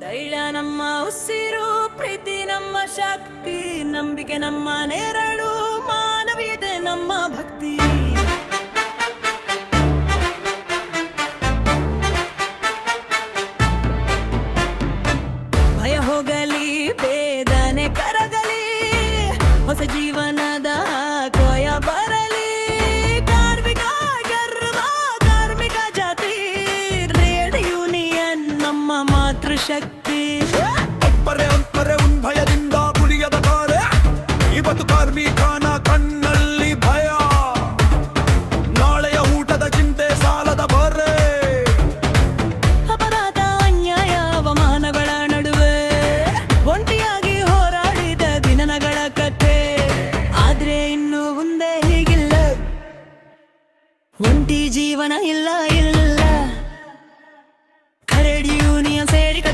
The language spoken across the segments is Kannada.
ಧೈರ್ಯ ನಮ್ಮ ಉಸಿರು ಪ್ರೀತಿ ನಮ್ಮ ಶಕ್ತಿ ನಂಬಿಕೆ ನಮ್ಮ ನೆರಳು ಮಾನವೀಯತೆ ನಮ್ಮ ಭಕ್ತಿ. ಮಾತೃಶಕ್ತಿ ಅಪ್ಪರೆ ಅಂತರೆ ಉನ್ ಭಯದಿಂದ ಕುಡಿಯದ ಕಾರೆ ಇವತ್ತು ಕಾರ್ಮಿಕನ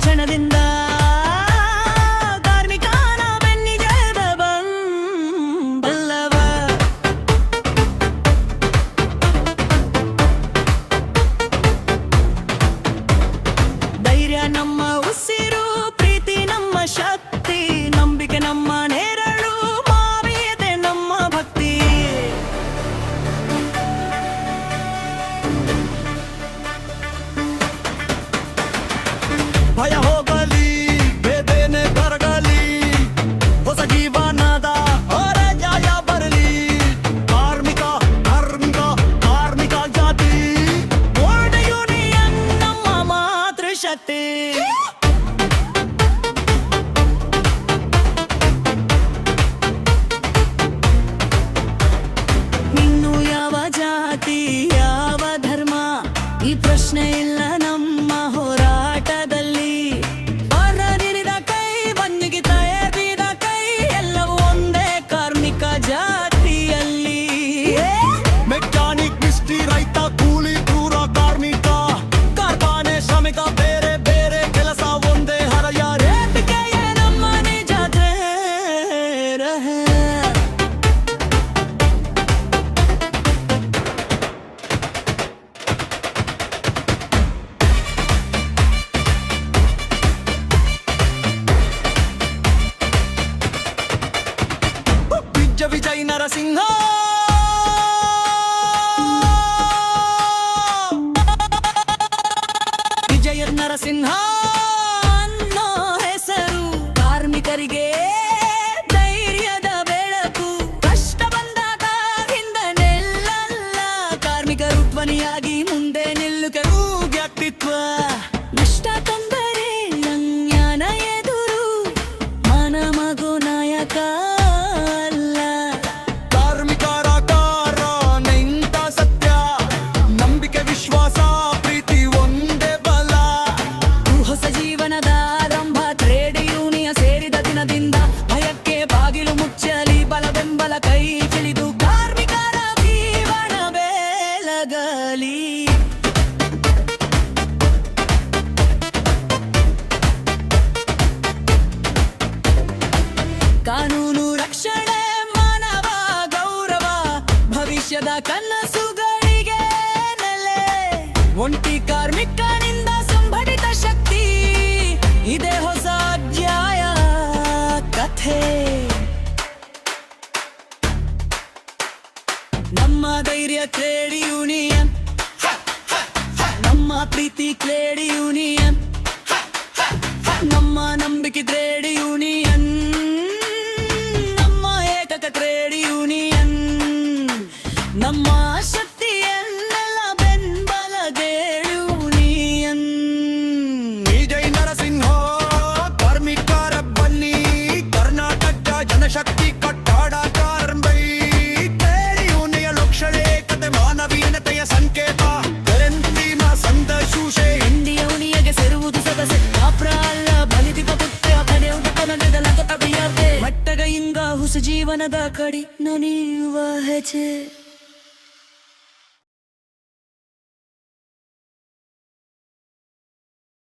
ಕ್ಷಣದಿಂದ ಮಾತೃಶಕ್ತಿ ಇನ್ನು ಯಾವ ಜಾತಿ ಯಾವ ಧರ್ಮ? ಈ ಪ್ರಶ್ನೆ ಇಲ್ಲ. ವಿಜಯ್ ನರಸಿಂಹ ವಿಜಯ ಭವಿಷ್ಯದ ಕನಸುಗಳಿಗೆ ನೆಲೆ. ಒಂಟಿ ಕಾರ್ಮಿಕನಿಂದ ಸಂಘಟಿತ ಶಕ್ತಿ. ಇದೆ ಹೊಸ ಅಧ್ಯಾಯ ಕಥೆ. ನಮ್ಮ ಧೈರ್ಯ ಕ್ಲೇಡಿ ಯೂನಿಯನ್. ನಮ್ಮ ಪ್ರೀತಿ ಕ್ಲೇಡಿ ಯೂನಿಯನ್. ನಮ್ಮ ನಂಬಿಕೆ ಟ್ರೇಡ್ ಯೂನಿಯನ್. ನಮ್ಮ ಏಕಕ ಟ್ರೇಡ್ ಯೂನಿಯನ್. ನಮ್ಮ ಶಕ್ತಿಯನ್ನೆಲ್ಲ ಬೆಂಬಲ ಯೂನಿಯನ್ ವಿಜಯ್ ನರಸಿಂಹ ಕಾರ್ಮಿಕರ ಬನ್ನಿ ಕರ್ನಾಟಕ ಜನಶಕ್ತಿ ಕಟ್ಟಡ ಕಾರ್ಬೈ. ಯೂನಿಯ ಲಕ್ಷಣೆ ಕತೆ ಮಾನವೀಯತೆಯ ಸಂಕೇತ. ಕರೆಂತಿನ ಸಂದ ಶೂಷೆ. ಇಂಡಿಯ ಉಣಿಯಗೆ ಸೇರುವುದು ಸದಸ್ಯ ಕಾಪ್ರ ಅಲ್ಲ ಬಲಿದಿಪ ಪುತ್ರ ಅಭಿಯಾವೆ ಮಟ್ಟಗ ಇಂಗ ಹೊಸ ಜೀವನದ ಕಡಿ ನನಿಯುವ